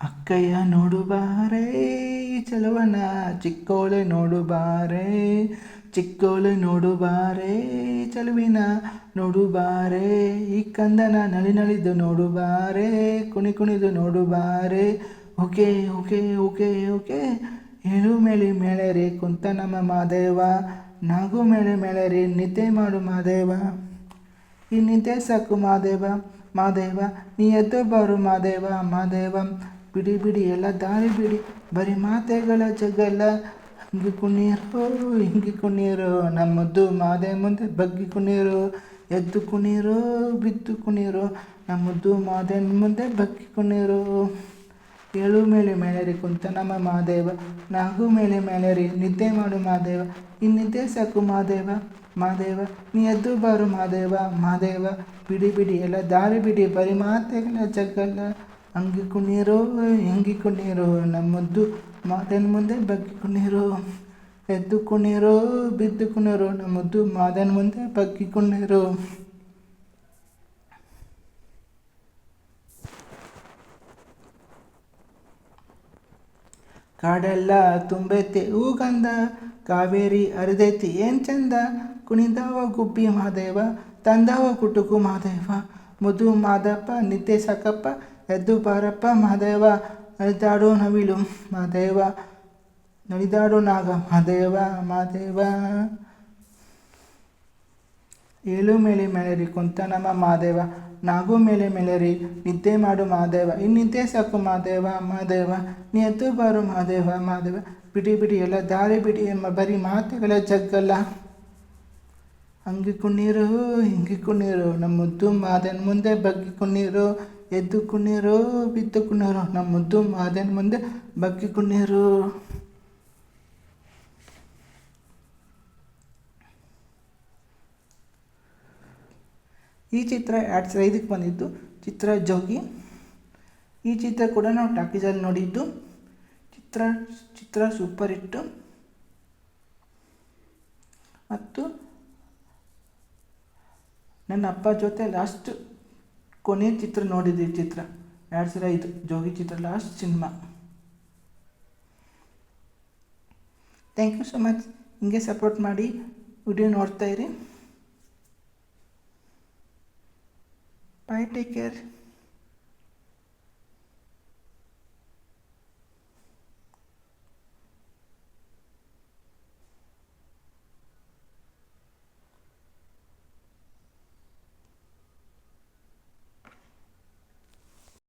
ಅಕ್ಕಯ್ಯ ನೋಡು ಬಾರೆ ಈ ಚೆಲುವನ ಚಿಕ್ಕೋಳೆ ನೋಡು ಬಾರೆ ಚಿಕ್ಕೋಳೆ ನೋಡು ಬಾರೆ ಈ ಚೆಲುವಿನ ನೋಡು ಬಾರೆ ಈ ಕಂದನ ನಳಿ ನಳಿದು ನೋಡು ಬಾರೆ ಕುಣಿ ಕುಣಿದು ನೋಡು ಬಾರೆ ಓಕೆ ಓಕೆ ಓಕೆ ಓಕೆ. ಏಳು ಮೇಳಿ ಮೇಳರಿ ಕುಂತ ನಮ್ಮ ಮಾದೇವ ನಾಗು ಮೇಳೆ ಮೇಳರಿ ನಿದ್ದೆ ಮಾಡು ಮಾದೇವ. ಈ ನಿದ್ದೆ ಸಾಕು ಮಾದೇವ ಮಾದೇವ, ನೀ ಎದ್ದು ಬಾರು ಮಾದೇವ ಮಾದೇವ. ಬಿಡಿ ಬಿಡಿ ಎಲ್ಲ ದಾರಿ ಬಿಡಿ. ಬರೀ ಮಾತೆಗಳ ಜಗಳ ಹಂಗೆ ಕುಣೀರು ಹಿಂಗೆ ಕುಣೀರು ನಮ್ಮದು ಮಾದೆ ಮುಂದೆ ಬಗ್ಗಿ ಕುಣೀರು ಎದ್ದು ಕುಣೀರು ಬಿದ್ದು ಕುಣೀರು ನಮ್ಮದು ಮಾದೆ ಮುಂದೆ ಬಗ್ಗಿ ಕುಣೀರು ಏಳು ಮೇಲೆ ಮೇಲೆರಿ ಕುಂತ ನಮ್ಮ ಮಾದೇವ. ನಾಗು ಮೇಲೆ ಮೇಲೆರಿ ನಿದ್ದೆ ಮಾಡು ಮಾದೇವ. ಇನ್ನಿದ್ದೆ ನಿದ್ದೆ ಸಾಕು ಮಾದೇವ. ಮಾದೇವ, ನೀ ಎದ್ದು ಬಾರು ಮಾದೇವ. ಮಾದೇವ, ಬಿಡಿ ಬಿಡಿ ಎಲ್ಲ ದಾರಿ ಬಿಡಿ. ಬರೀ ಮಾತೆಗಳ ಜಗ್ಗಲ್ಲ ಹಂಗೆ ಕುಣೀರು ಹೆಂಗೆ ಕುಣೀರು ನಮ್ಮದ್ದು ಮಾದನ ಮುಂದೆ ಬಗ್ಗಿ ಕುಣೀರು ಎದ್ದು ಕುಣೀರು ಬಿದ್ದು ಕುಣೀರು ನಮ್ಮದ್ದು ಮಾದನ ಮುಂದೆ ಬಗ್ಗಿ ಕುಣೀರು ಕಾಡೆಲ್ಲ ತುಂಬೈತಿ ಹೂಗಂಧ ಕಾವೇರಿ ಅರಿದೈತಿ, ಏನ್ ಚಂದ ಕುಣಿದಾವ ಗುಬ್ಬಿ ಮಹಾದೇವ ತಂದಾವ ಕುಟುಕು ಮಹಾದೇವ ಮಧು ಮಾದಪ್ಪ ನಿದ್ದೆ ಸಾಕಪ್ಪ ಎದ್ದು ಬಾರಪ್ಪ ಮಹದೇವ ನಡಿದಾಡೋ ನವಿಲು, ಮಹದೇವ ನಡಿದಾಡೋ ನಾಗ, ಮಹದೇವ ಮಹದೇವ. ಏಳು ಮೇಲೆ ಮೇಳೆರಿ ಕುಂತ ನಮ್ಮ ಮಹದೇವ. ನಾಗು ಮೇಲೆ ಮೇಳೆರಿ ನಿದ್ದೆ ಮಾಡು ಮಹದೇವ. ಇನ್ನು ನಿದ್ದೆ ಸಾಕು ಮಹದೇವ ಮಹದೇವ. ನೀ ಎದ್ದು ಬಾರು ಮಹದೇವ ಮಹದೇವ. ಬಿಡಿ ಬಿಡಿ ಎಲ್ಲ ದಾರಿ ಬಿಡಿ ಎಂಬ ಬರೀ ಮಾತುಗಳ ಜಗ್ಗಲ್ಲ. ಹಂಗೆ ಕುಣ್ಣೀರು ಹಿಂಗೆ ಕುಣ್ಣೀರು ನಮ್ಮ ಮುದ್ದು ಮಾದನ ಮುಂದೆ ಬಗ್ಗಿ ಕುಣ್ಣೀರು ಎದ್ದು ಕುಣಿಯರು, ಬಿದ್ದು ಕುಣಿಯರು. ನಮ್ಮ ಮುದ್ದು ಮಾದನ ಮುಂದೆ ಬಗ್ಗಿ ಕುಣಿಯರು. ಈ ಚಿತ್ರ ಎರಡು ಸಾವಿರದ ಐದಕ್ಕೆ ಬಂದಿದ್ದು ಚಿತ್ರ ಜೋಗಿ. ಈ ಚಿತ್ರ ಕೂಡ ನಾವು ಟಾಕೀಸಲ್ಲಿ ನೋಡಿದ್ದು. ಚಿತ್ರ ಚಿತ್ರ ಸೂಪರ್ ಇಟ್ಟು ಮತ್ತು ನನ್ನ ಅಪ್ಪ ಜೊತೆ ಲಾಸ್ಟ್ ಕೊನೆಯ ಚಿತ್ರ ನೋಡಿದ್ದು ಈ ಚಿತ್ರ. ಎರಡು ಸಾವಿರ ಐದು ಜೋಗಿ ಚಿತ್ರ last cinema thank you so much ಹಿಂಗೆ ಸಪೋರ್ಟ್ ಮಾಡಿ ವಿಡಿಯೋ ನೋಡ್ತಾ ಇರಿ. Bye take care